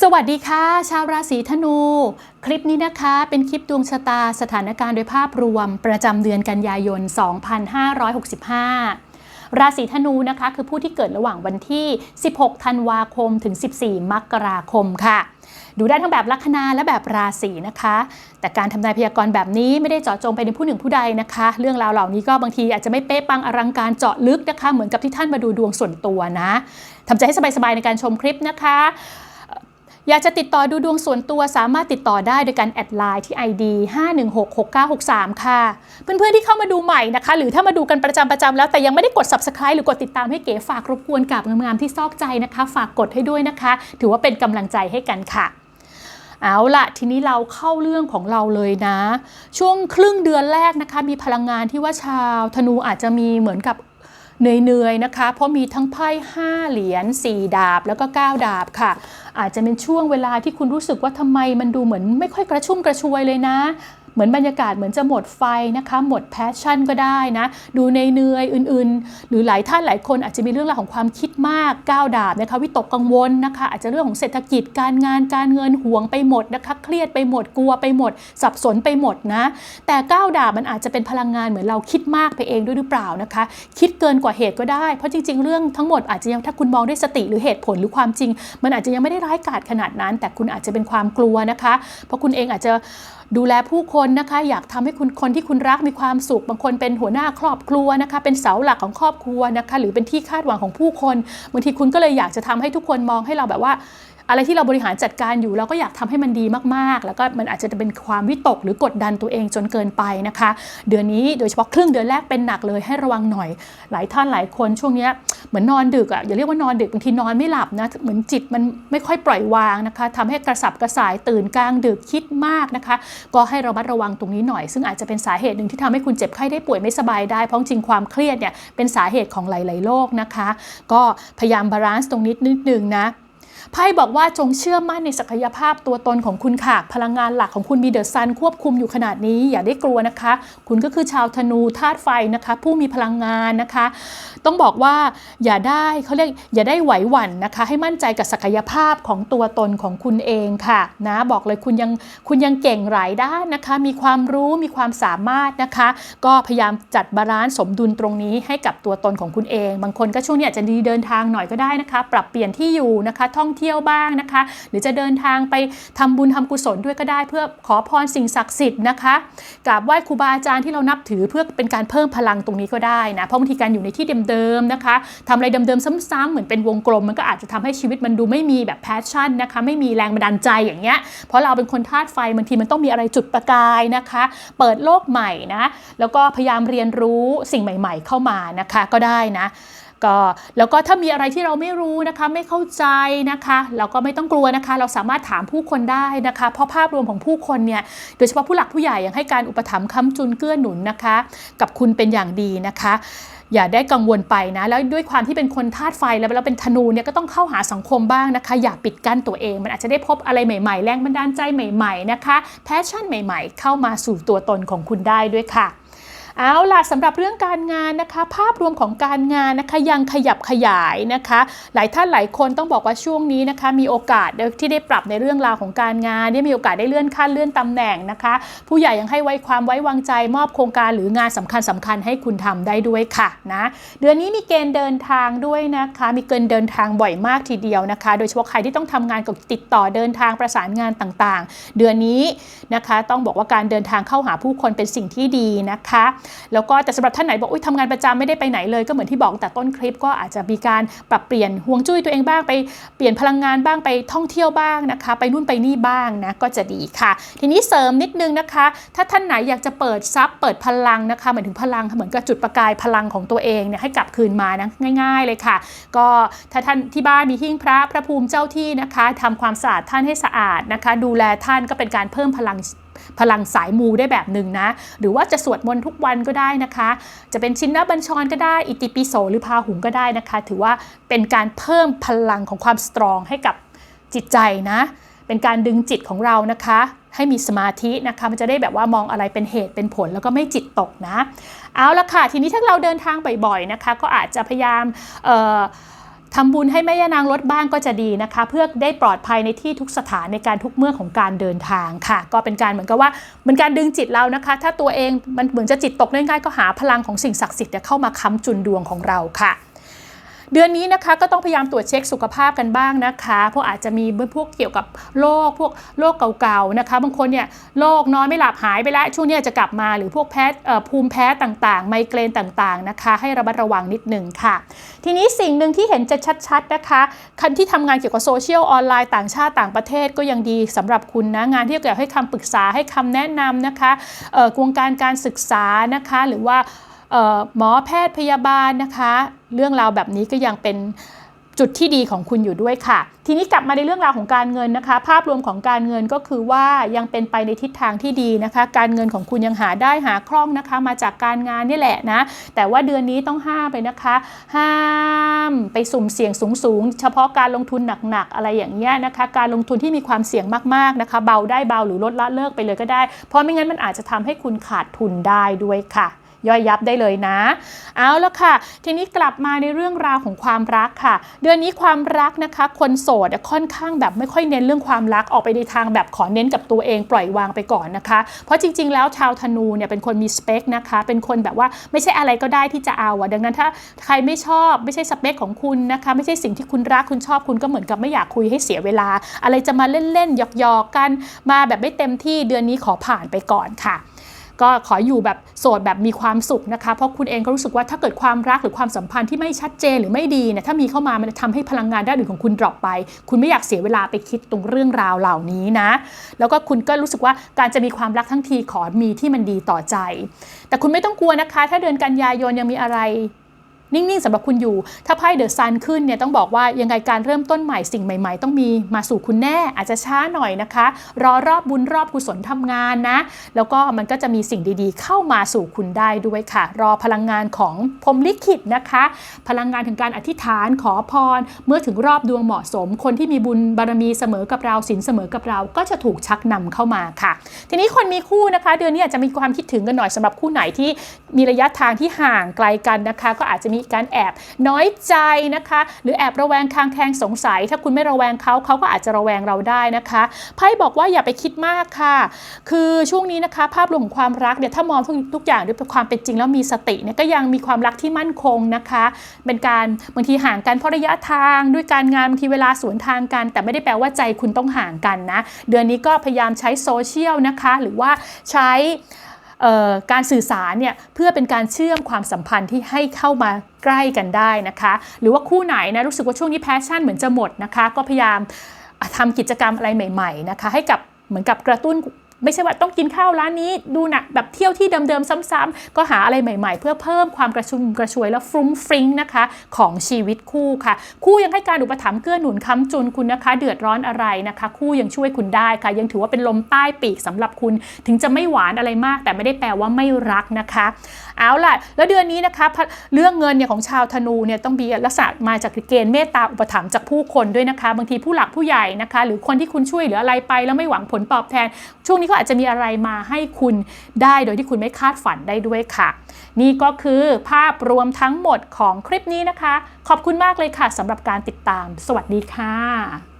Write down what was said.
สวัสดีค่ะ ชาวราศีธนู คลิปนี้นะคะเป็นคลิปดวงชะตาสถานการณ์โดยภาพรวม ประจำเดือนกันยายน 2565ราศีธนูนะคะคือผู้ที่เกิดระหว่างวันที่ 16 ธันวาคมถึง 14 มกราคมค่ะ ดูได้ทั้งแบบลัคนาและแบบราศีนะคะ แต่การทำนายพยากรณ์แบบนี้ไม่ได้เจาะจงไปในผู้หนึ่งผู้ใดนะคะ เรื่องราวเหล่านี้ก็บางทีอาจจะไม่เป๊ะปังอลังการเจาะลึกนะคะ เหมือนกับที่ท่านมาดูดวงส่วนตัวนะทำใจให้สบายๆในการชมคลิปนะคะ อยากจะติดต่อดูดวงส่วนตัวสามารถติดต่อได้โดยการแอดไลน์ที่ ID 5166963 ค่ะ เพื่อนๆที่เข้ามาดูใหม่นะคะ หรือถ้ามาดูกันประจำประจำแล้วแต่ยังไม่ได้กด subscribe หรือกดติดตามให้เก๋ฝากรบกวนกับงามๆที่ซอกใจนะคะ ฝากกดให้ด้วยนะคะ ถือว่าเป็นกำลังใจให้กันค่ะเอาละทีนี้เราเข้าเรื่องของเราเลยนะ ช่วงครึ่งเดือนแรกนะคะ มีพลังงานที่ว่าชาวธนูอาจจะมีเหมือนกับ เหนื่อยๆนะคะ เพราะมีทั้งไพ่5เหรียญ4 ดาบแล้วก็ 9 ดาบค่ะ อาจจะเป็นช่วงเวลาที่คุณรู้สึกว่าทำไมมันดูเหมือนไม่ค่อยกระชุ่มกระชวยเลยนะ เหมือนบรรยากาศเหมือนจะหมดไฟนะคะ หมดแพชชั่นก็ได้นะ ดูในเนื่อยๆอื่นๆ หรือหลายท่านหลายคนอาจจะมีเรื่องราวของความคิดมากก้าวดาบนะคะวิตกกังวลนะคะ อาจจะเรื่องของเศรษฐกิจการงานการเงินห่วงไปหมดนะคะ เครียดไปหมดกลัวไปหมด สับสนไปหมดนะ แต่ก้าวดาบมันอาจจะเป็นพลังงานเหมือนเราคิดมากไปเองด้วยหรือเปล่านะคะ คิดเกินกว่าเหตุก็ได้เพราะจริง ๆ เรื่องทั้งหมดอาจจะยังถ้าคุณมองด้วยสติหรือเหตุผลหรือความจริง มันอาจจะยังไม่ได้ร้ายกาจขนาดนั้น แต่คุณอาจจะเป็นความกลัวนะคะ เพราะคุณเองอาจจะ ดูแลผู้คนนะคะ อยากทำให้คุณคนที่คุณรักมีความสุข บางคนเป็นหัวหน้าครอบครัวนะคะ เป็นเสาหลักของครอบครัวนะคะ หรือเป็นที่คาดหวังของผู้คนบางทีคุณก็เลยอยากจะทำให้ทุกคนมองให้เราแบบว่า อะไรที่เราบริหารจัดการอยู่เราก็อยากทำให้มันดีมากๆ แล้วก็มันอาจจะเป็นความวิตกหรือกดดันตัวเองจนเกินไปนะคะ เดือนนี้โดยเฉพาะครึ่งเดือนแรกเป็นหนักเลยให้ระวังหน่อย หลายท่านหลายคนช่วงนี้เหมือนนอนดึกอะอย่าเรียกว่านอนดึกบางทีนอนไม่หลับนะเหมือนจิตมันไม่ค่อยปล่อยวางนะคะทำให้กระสับกระส่ายตื่นกลางดึกคิดมากนะคะ ก็ให้ระมัดระวังตรงนี้หน่อย ซึ่งอาจจะเป็นสาเหตุหนึ่งที่ทำให้คุณเจ็บไข้ได้ป่วยไม่สบายได้เพราะจริงความเครียดเนี่ยเป็นสาเหตุของหลาย ๆ โรคนะคะ ก็พยายามบาลานซ์ตรงนี้นิดนึงนะ ไพ่บอกว่าจงเชื่อมั่นในศักยภาพตัวตนของคุณค่ะ พลังงานหลักของคุณมีเดอะซันควบคุมอยู่ขนาดนี้อย่าได้กลัวนะคะ คุณก็คือชาวธนูธาตุไฟนะคะ ผู้มีพลังงานนะคะ ต้องบอกว่าอย่าได้เขาเรียกอย่าได้ไหวหวั่นนะคะ ให้มั่นใจกับศักยภาพของตัวตนของคุณเองค่ะนะบอกเลยคุณยังคุณยังเก่งหลายด้านนะคะ มีความรู้มีความสามารถนะคะ ก็พยายามจัดบาลานซ์สมดุลตรงนี้ให้กับตัวตนของคุณเอง บางคนก็ช่วงนี้อาจจะดีเดินทางหน่อยก็ได้นะคะ ปรับเปลี่ยนที่อยู่นะคะท่องเที่ยวบ้างนะคะ หรือจะเดินทางไปทำบุญทำกุศลด้วยก็ได้เพื่อขอพรสิ่งศักดิ์สิทธิ์นะคะกราบไหว้ครูบาอาจารย์ที่เรานับถือเพื่อเป็นการเพิ่มพลังตรงนี้ก็ได้นะเพราะบางทีการอยู่ในที่เดิมๆนะคะทำอะไรเดิมๆซ้ำๆเหมือนเป็นวงกลม มันก็อาจจะทำให้ชีวิตมันดูไม่มีแบบแพชชั่นนะคะไม่มีแรงบันดาลใจอย่างเงี้ยเพราะเราเป็นคนธาตุไฟบางทีมันต้องมีอะไรจุดประกายนะคะ เปิดโลกใหม่นะแล้วก็พยายามเรียนรู้สิ่งใหม่ ๆ เข้ามานะคะก็ได้นะ ก็แล้วก็ถ้ามีอะไรที่เราไม่รู้นะคะ ไม่เข้าใจนะคะเราก็ไม่ต้องกลัวนะคะ เราสามารถถามผู้คนได้นะคะ เพราะภาพรวมของผู้คนเนี่ยโดยเฉพาะผู้หลักผู้ใหญ่ยังให้การอุปถัมภ์ค้ำจุนเกื้อหนุนนะคะ กับคุณเป็นอย่างดีนะคะอย่าได้กังวลไปนะ แล้วด้วยความที่เป็นคนธาตุไฟแล้วเราเป็นธนูเนี่ยก็ต้องเข้าหาสังคมบ้างนะคะ อย่าปิดกั้นตัวเอง มันอาจจะได้พบอะไรใหม่ๆ แรงบันดาลใจใหม่ ๆ นะคะ แพชชั่นใหม่ ๆ เข้ามาสู่ตัวตนของคุณได้ด้วยค่ะ เอาล่ะสำหรับเรื่องการงานนะคะ ภาพรวมของการงานนะคะยังขยับขยายนะคะ หลายท่านหลายคนต้องบอกว่าช่วงนี้นะคะ มีโอกาสที่ได้ปรับในเรื่องราวของการงานได้มีโอกาสได้เลื่อนขั้นเลื่อนตำแหน่งนะคะ ผู้ใหญ่ยังให้ไว้ความไว้วางใจมอบโครงการหรืองานสำคัญสำคัญให้คุณทำได้ด้วยค่ะนะเดือนนี้มีเกณฑ์เดินทางด้วยนะคะ มีเกณฑ์เดินทางบ่อยมากทีเดียวนะคะ โดยเฉพาะใครที่ต้องทำงานกับติดต่อเดินทางประสานงานต่างๆ เดือนนี้นะคะ ต้องบอกว่าการเดินทางเข้าหาผู้คนเป็นสิ่งที่ดีนะคะแล้วก็แต่สำหรับท่านไหนบอกอุ้ยทำงานประจำไม่ได้ไปไหนเลยก็เหมือนที่บอกแต่ต้นคลิปก็อาจจะมีการปรับเปลี่ยนห่วงจุ้ยตัวเองบ้างไปเปลี่ยนพลังงานบ้างไปท่องเที่ยวบ้างนะคะ ไปนู่นไปนี่บ้างนะก็จะดีค่ะ ทีนี้เสริมนิดนึงนะคะ ถ้าท่านไหนอยากจะเปิดซับเปิดพลังนะคะหมายถึงพลังเหมือนกับจุดประกายพลังของตัวเองเนี่ยให้กลับคืนมานะง่าย ๆเลยค่ะ ก็ถ้าท่านที่บ้านมีหิ้งพระพระภูมิเจ้าที่นะคะทำความสะอาดท่านให้สะอาดนะคะ ดูแลท่านก็เป็นการเพิ่มพลัง พลังสายมูได้แบบหนึ่งนะ หรือว่าจะสวดมนต์ทุกวันก็ได้นะคะ จะเป็นชินนบัญชรก็ได้ อิติปิโสหรือพาหุงก็ได้นะคะ ถือว่าเป็นการเพิ่มพลังของความสตรองให้กับจิตใจนะ เป็นการดึงจิตของเรานะคะให้มีสมาธินะคะมันจะได้แบบว่ามองอะไรเป็นเหตุเป็นผลแล้วก็ไม่จิตตกนะ เอาละค่ะ ทีนี้ถ้าเราเดินทางบ่อยๆนะคะ ก็อาจจะพยายามเอ่อ ทำบุญให้แม่ย่านางลดบ้างก็จะดีนะคะ เพื่อได้ปลอดภัยในที่ทุกสถานในการทุกเมื่อของการเดินทางค่ะ ก็เป็นการเหมือนกับว่าเหมือนการดึงจิตเรานะคะ ถ้าตัวเองมันเหมือนจะจิตตกได้ง่ายก็หาพลังของสิ่งศักดิ์สิทธิ์เข้ามาค้ำจุนดวงของเราค่ะ เดือนนี้นะคะก็ต้องพยายามตรวจเช็คสุขภาพกันบ้างนะคะ เพราะอาจจะมีพวกเกี่ยวกับโรคพวกโรคเก่าๆนะคะ บางคนเนี่ยโรคนอนไม่หลับหายไปแล้วช่วงนี้จะกลับมาหรือพวกแพ้ภูมิแพ้ต่างๆ ไมเกรนต่างๆนะคะ ให้ระมัดระวังนิดหนึ่งค่ะ ทีนี้สิ่งหนึ่งที่เห็นจะชัดๆนะคะคันที่ทำงานเกี่ยวกับโซเชียลออนไลน์ต่างชาติต่างประเทศก็ยังดีสำหรับคุณนะงานที่เกี่ยวกับให้คำปรึกษาให้คำแนะนำนะคะเอ่อวงการการศึกษานะคะหรือว่า หมอแพทย์พยาบาลนะคะ เรื่องราวแบบนี้ก็ยังเป็นจุดที่ดีของคุณอยู่ด้วยค่ะ ทีนี้กลับมาในเรื่องราวของการเงินนะคะ ภาพรวมของการเงินก็คือว่ายังเป็นไปในทิศทางที่ดีนะคะ การเงินของคุณยังหาได้หาคล่องนะคะ มาจากการงานนี่แหละนะ แต่ว่าเดือนนี้ต้องห้ามไปนะคะ ห้ามไปสุ่มเสี่ยงสูงๆเฉพาะการลงทุนหนักๆอะไรอย่างเงี้ยนะคะ การลงทุนที่มีความเสี่ยงมากๆนะคะ เบาได้เบาหรือลดละเลิกไปเลยก็ได้ เพราะไม่งั้นมันอาจจะทำให้คุณขาดทุนได้ด้วยค่ะ ย่อยยับได้เลยนะ เอาแล้วค่ะ ทีนี้กลับมาในเรื่องราวของความรักค่ะ เดือนนี้ความรักนะคะ คนโสดค่อนข้างแบบไม่ค่อยเน้นเรื่องความรักออกไปในทางแบบขอเน้นกับตัวเองปล่อยวางไปก่อนนะคะ เพราะจริง ๆ แล้วชาวธนูเนี่ยเป็นคนมีสเปคนะคะ เป็นคนแบบว่าไม่ใช่อะไรก็ได้ที่จะเอาอะดังนั้นถ้าใครไม่ชอบไม่ใช่สเปคของคุณนะคะ ไม่ใช่สิ่งที่คุณรักคุณชอบคุณก็เหมือนกับไม่อยากคุยให้เสียเวลา อะไรจะมาเล่นๆหยอกๆกัน มาแบบไม่เต็มที่เดือนนี้ขอผ่านไปก่อนค่ะ ก็ขออยู่แบบโสดแบบมีความสุขนะคะ เพราะคุณเองก็รู้สึกว่าถ้าเกิดความรักหรือความสัมพันธ์ที่ไม่ชัดเจนหรือไม่ดีเนี่ยถ้ามีเข้ามามันจะทำให้พลังงานด้านอื่นของคุณดรอปไป คุณไม่อยากเสียเวลาไปคิดตรงเรื่องราวเหล่านี้นะ แล้วก็คุณก็รู้สึกว่าการจะมีความรักทั้งทีขอมีที่มันดีต่อใจ แต่คุณไม่ต้องกลัวนะคะ ถ้าเดือนกันยายนยังมีอะไร นิ่ง ๆสำหรับคุณอยู่ ถ้าไพ่เดอะซันขึ้นเนี่ยต้องบอกว่ายังไงการเริ่มต้นใหม่สิ่งใหม่ ๆ ต้องมีมาสู่คุณแน่ อาจจะช้าหน่อยนะคะ รอรอบบุญรอบกุศลทำงานนะ แล้วก็มันก็จะมีสิ่งดีๆ เข้ามาสู่คุณได้ด้วยค่ะ รอพลังงานของพรหมลิขิตนะคะ พลังงานถึงการอธิษฐานขอพร เมื่อถึงรอบดวงเหมาะสม คนที่มีบุญบารมีเสมอกับเราศีลเสมอกับเราก็จะถูกชักนำเข้ามาค่ะ ทีนี้คนมีคู่นะคะ เดือนนี้อาจจะมีความคิดถึงกันหน่อยสำหรับคู่ไหนที่มีระยะทางที่ห่างไกลกันนะคะ ก็อาจจะมีการแอบน้อยใจนะคะ หรือแอบระแวงคางแคงสงสัย ถ้าคุณไม่ระแวงเขาเขาก็อาจจะระแวงเราได้นะคะไพ่บอกว่าอย่าไปคิดมากค่ะ คือช่วงนี้นะคะ ภาพรวมของความรักเนี่ยถ้ามองทุกทุกอย่างด้วยความเป็นจริงแล้วมีสติเนี่ยก็ยังมีความรักที่มั่นคงนะคะ เป็นการบางทีห่างกันเพราะระยะทางด้วยการงานบางทีเวลาสวนทางกัน แต่ไม่ได้แปลว่าใจคุณต้องห่างกันนะ เดือนนี้ก็พยายามใช้โซเชียลนะคะ หรือว่าใช้ การสื่อสารเนี่ยเพื่อเป็นการเชื่อมความสัมพันธ์ที่ให้เข้ามาใกล้กันได้นะคะ หรือว่าคู่ไหนนะรู้สึกว่าช่วงนี้แพชชั่นเหมือนจะหมดนะคะ ก็พยายามทำกิจกรรมอะไรใหม่ ๆ นะคะ ให้กับเหมือนกับกระตุ้น ไม่ใช่ว่าต้องกินข้าวร้านนี้ดูหนักแบบเที่ยวที่เดิมๆซ้ำๆก็หาอะไรใหม่ๆ เพื่อเพิ่มความกระชุ่มกระชวยและฟรุ้งฟริ้งนะคะของชีวิตคู่ค่ะ คู่ยังให้การอุปถัมภ์เกื้อหนุนค้ำจุนคุณนะคะ เดือดร้อนอะไรนะคะ คู่ยังช่วยคุณได้ค่ะ ยังถือว่าเป็นลมใต้ปีกสำหรับคุณ ถึงจะไม่หวานอะไรมาก แต่ไม่ได้แปลว่าไม่รักนะคะ เอาล่ะ แล้วเดือนนี้นะคะพะเรื่องเงินเนี่ยของชาวธนูเนี่ยต้องมีลักษณะมาจากเกณฑ์เมตตาอุปถัมภ์จากผู้คนด้วยนะคะ บางทีผู้หลักผู้ใหญ่นะคะ หรือคนที่คุณช่วยเหลืออะไรไปแล้วไม่หวังผลตอบแทนช่วงนี้ก็อาจจะมีอะไรมาให้คุณได้โดยที่คุณไม่คาดฝันได้ด้วยค่ะ นี่ก็คือภาพรวมทั้งหมดของคลิปนี้นะคะ ขอบคุณมากเลยค่ะสำหรับการติดตาม สวัสดีค่ะ